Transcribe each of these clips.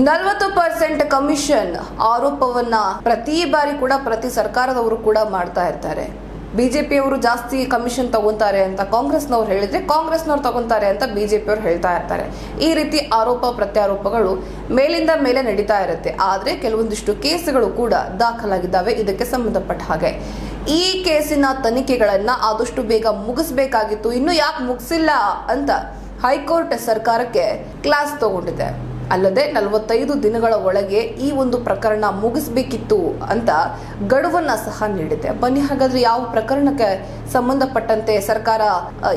ನಲವತ್ತು percent commission ಆರೋಪವನ್ನ ಪ್ರತಿ ಬಾರಿ ಕೂಡ ಪ್ರತಿ ಸರ್ಕಾರದವರು ಕೂಡ ಮಾಡ್ತಾ ಇರ್ತಾರೆ. ಬಿಜೆಪಿಯವರು ಜಾಸ್ತಿ ಕಮಿಷನ್ ತಗೊಂತಾರೆ ಅಂತ ಕಾಂಗ್ರೆಸ್ನವ್ರು ಹೇಳಿದ್ರೆ ಕಾಂಗ್ರೆಸ್ನವ್ರು ತಗೊಂತಾರೆ ಅಂತ ಬಿಜೆಪಿಯವರು ಹೇಳ್ತಾ ಇರ್ತಾರೆ. ಈ ರೀತಿ ಆರೋಪ ಪ್ರತ್ಯಾರೋಪಗಳು ಮೇಲಿಂದ ಮೇಲೆ ನಡೀತಾ ಇರುತ್ತೆ. ಆದ್ರೆ ಕೆಲವೊಂದಿಷ್ಟು ಕೇಸುಗಳು ಕೂಡ ದಾಖಲಾಗಿದ್ದಾವೆ. ಇದಕ್ಕೆ ಸಂಬಂಧಪಟ್ಟ ಹಾಗೆ. ಈ ಕೇಸಿನ ತನಿಖೆಗಳನ್ನ ಆದಷ್ಟು ಬೇಗ ಮುಗಿಸ್ಬೇಕಾಗಿತ್ತು. ಇನ್ನು ಯಾಕೆ ಮುಗಿಸಿಲ್ಲ ಅಂತ ಹೈಕೋರ್ಟ್ ಸರ್ಕಾರಕ್ಕೆ ಕ್ಲಾಸ್ ತಗೊಂಡಿದೆ. ಅಲ್ಲದೆ ನಲವತ್ತೈದು ದಿನಗಳ ಒಳಗೆ ಈ ಒಂದು ಪ್ರಕರಣ ಮುಗಿಸಬೇಕಿತ್ತು ಅಂತ ಗಡುವನ್ನ ಸಹ ನೀಡಿದೆ. ಬನ್ನಿ, ಹಾಗಾದ್ರೆ ಯಾವ ಪ್ರಕರಣಕ್ಕೆ ಸಂಬಂಧಪಟ್ಟಂತೆ ಸರ್ಕಾರ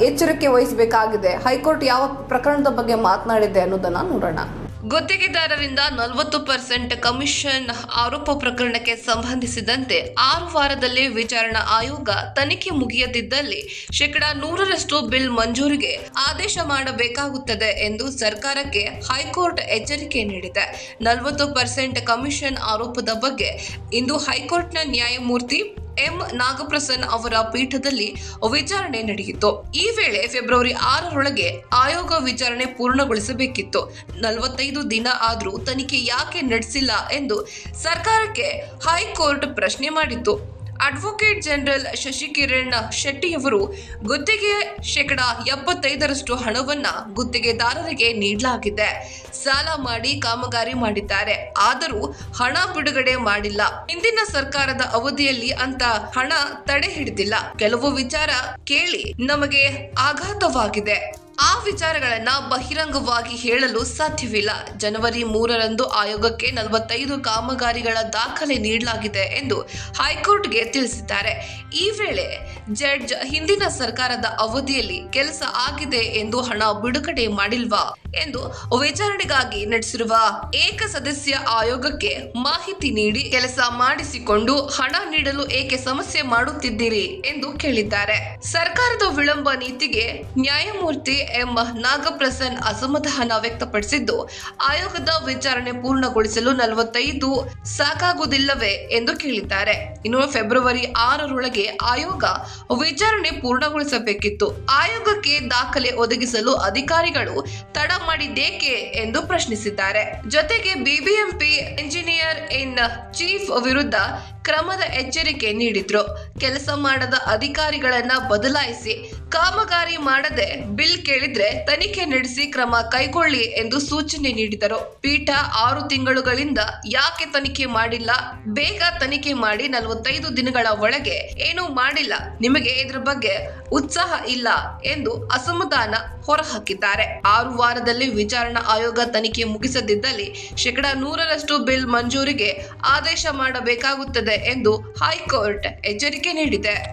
ಎಚ್ಚರಿಕೆ ವಹಿಸಬೇಕಾಗಿದೆ? ಹೈಕೋರ್ಟ್ ಯಾವ ಪ್ರಕರಣದ ಬಗ್ಗೆ ಮಾತನಾಡಿದೆ ಅನ್ನೋದನ್ನ ನೋಡೋಣ. ಗುತ್ತಿಗೆದಾರರಿಂದ ನಲವತ್ತು ಪರ್ಸೆಂಟ್ ಕಮಿಷನ್ ಆರೋಪ ಪ್ರಕರಣಕ್ಕೆ ಸಂಬಂಧಿಸಿದಂತೆ ಆರು ವಾರದಲ್ಲಿ ವಿಚಾರಣಾ ಆಯೋಗ ತನಿಖೆ ಮುಗಿಯದಿದ್ದಲ್ಲಿ ಶೇಕಡಾ ನೂರರಷ್ಟು ಬಿಲ್ ಮಂಜೂರಿಗೆ ಆದೇಶ ಮಾಡಬೇಕಾಗುತ್ತದೆ ಎಂದು ಸರ್ಕಾರಕ್ಕೆ ಹೈಕೋರ್ಟ್ ಎಚ್ಚರಿಕೆ ನೀಡಿದೆ. ನಲವತ್ತು ಪರ್ಸೆಂಟ್ ಕಮಿಷನ್ ಆರೋಪದ ಬಗ್ಗೆ ಇಂದು ಹೈಕೋರ್ಟ್ನ ನ್ಯಾಯಮೂರ್ತಿ ಎಂ ನಾಗಪ್ರಸನ್ ಅವರ ಪೀಠದಲ್ಲಿ ವಿಚಾರಣೆ ನಡೆಯಿತು. ಈ ವೇಳೆ ಫೆಬ್ರವರಿ ಆರರೊಳಗೆ ಆಯೋಗ ವಿಚಾರಣೆ ಪೂರ್ಣಗೊಳಿಸಬೇಕಿತ್ತು. ನಲವತ್ತೈದು ದಿನ ಆದರೂ ತನಿಖೆ ಯಾಕೆ ನಡೆಸಿಲ್ಲ ಎಂದು ಸರ್ಕಾರಕ್ಕೆ ಹೈಕೋರ್ಟ್ ಪ್ರಶ್ನೆ ಮಾಡಿತ್ತು. ಅಡ್ವೊಕೇಟ್ ಜನರಲ್ ಶಶಿಕಿರಣ್ ಶೆಟ್ಟಿಯವರು ಗುತ್ತಿಗೆ ಶೇಕಡ ಎಪ್ಪತ್ತೈದರಷ್ಟು ಹಣವನ್ನ ಗುತ್ತಿಗೆದಾರರಿಗೆ ನೀಡಲಾಗಿದೆ. ಸಾಲ ಮಾಡಿ ಕಾಮಗಾರಿ ಮಾಡಿದ್ದಾರೆ. ಆದರೂ ಹಣ ಬಿಡುಗಡೆ ಮಾಡಿಲ್ಲ. ಹಿಂದಿನ ಸರ್ಕಾರದ ಅವಧಿಯಲ್ಲಿ ಅಂತ ಹಣ ತಡೆ ಹಿಡಿದಿಲ್ಲ. ಕೆಲವು ವಿಚಾರ ಕೇಳಿ ನಮಗೆ ಆಘಾತವಾಗಿದೆ. ವಿಚಾರಗಳನ್ನ ಬಹಿರಂಗವಾಗಿ ಹೇಳಲು ಸಾಧ್ಯವಿಲ್ಲ. ಜನವರಿ ಮೂರರಂದು ಆಯೋಗಕ್ಕೆ ನಲವತ್ತೈದು ಕಾಮಗಾರಿಗಳ ದಾಖಲೆ ನೀಡಲಾಗಿದೆ ಎಂದು ಹೈಕೋರ್ಟ್ಗೆ ತಿಳಿಸಿದ್ದಾರೆ. ಈ ವೇಳೆ ಜಡ್ಜ್ ಹಿಂದಿನ ಸರ್ಕಾರದ ಅವಧಿಯಲ್ಲಿ ಕೆಲಸ ಆಗಿದೆ ಎಂದು ಹಣ ಬಿಡುಗಡೆ ಮಾಡಿಲ್ವಾ ಎಂದು ವಿಚಾರಣೆಗಾಗಿ ನಡೆಸಿರುವ ಏಕ ಸದಸ್ಯ ಆಯೋಗಕ್ಕೆ ಮಾಹಿತಿ ನೀಡಿ ಕೆಲಸ ಮಾಡಿಸಿಕೊಂಡು ಹಣ ನೀಡಲು ಏಕೆ ಸಮಸ್ಯೆ ಮಾಡುತ್ತಿದ್ದೀರಿ ಎಂದು ಕೇಳಿದ್ದಾರೆ. ಸರ್ಕಾರದ ವಿಳಂಬ ನೀತಿಗೆ ನ್ಯಾಯಮೂರ್ತಿ ಎಂ ನಾಗಪ್ರಸನ್ ಅಸಮಾಧಾನ ವ್ಯಕ್ತಪಡಿಸಿದ್ದು. ಆಯೋಗದ ವಿಚಾರಣೆ ಪೂರ್ಣಗೊಳಿಸಲು ನಲವತ್ತೈದು ಸಾಕಾಗುವುದಿಲ್ಲವೇ ಎಂದು ಕೇಳಿದ್ದಾರೆ. ಇನ್ನು ಫೆಬ್ರವರಿ ಆರರೊಳಗೆ ಆಯೋಗ ವಿಚಾರಣೆ ಪೂರ್ಣಗೊಳಿಸಬೇಕಿತ್ತು. ಆಯೋಗಕ್ಕೆ ದಾಖಲೆ ಒದಗಿಸಲು ಅಧಿಕಾರಿಗಳು ತಡ ಮಾಡಿದ್ದೇಕೆ ಎಂದು ಪ್ರಶ್ನಿಸಿದ್ದಾರೆ. ಜೊತೆಗೆ ಬಿಬಿಎಂಪಿ ಎಂಜಿನಿಯರ್ ಇನ್ ಚೀಫ್ ವಿರುದ್ಧ ಕ್ರಮದ ಎಚ್ಚರಿಕೆ ನೀಡಿದ್ರು. ಕೆಲಸ ಮಾಡದ ಅಧಿಕಾರಿಗಳನ್ನ ಬದಲಾಯಿಸಿ ಕಾಮಗಾರಿ ಮಾಡದೆ ಬಿಲ್ ಕೇಳಿದ್ರೆ ತನಿಖೆ ನಡೆಸಿ ಕ್ರಮ ಕೈಗೊಳ್ಳಿ ಎಂದು ಸೂಚನೆ ನೀಡಿದರು. ಪೀಠ ಆರು ತಿಂಗಳುಗಳಿಂದ ಯಾಕೆ ತನಿಖೆ ಮಾಡಿಲ್ಲ? ಬೇಗ ತನಿಖೆ ಮಾಡಿ ನಲವತ್ತೈದು ದಿನಗಳ ಒಳಗೆ ಏನೂ ಮಾಡಿಲ್ಲ. ನಿಮಗೆ ಇದ್ರ ಬಗ್ಗೆ ಉತ್ಸಾಹ ಇಲ್ಲ ಎಂದು ಅಸಮಾಧಾನ ಹೊರಹಾಕಿದ್ದಾರೆ. ಆರು ವಾರದಲ್ಲಿ ವಿಚಾರಣಾ ಆಯೋಗ ತನಿಖೆ ಮುಗಿಸದಿದ್ದಲ್ಲಿ ಶೇಕಡಾ ನೂರರಷ್ಟು ಬಿಲ್ ಮಂಜೂರಿಗೆ ಆದೇಶ ಮಾಡಬೇಕಾಗುತ್ತದೆ ಎಂದು ಹೈಕೋರ್ಟ್ ಎಚ್ಚರಿಕೆ ನೀಡಿದೆ.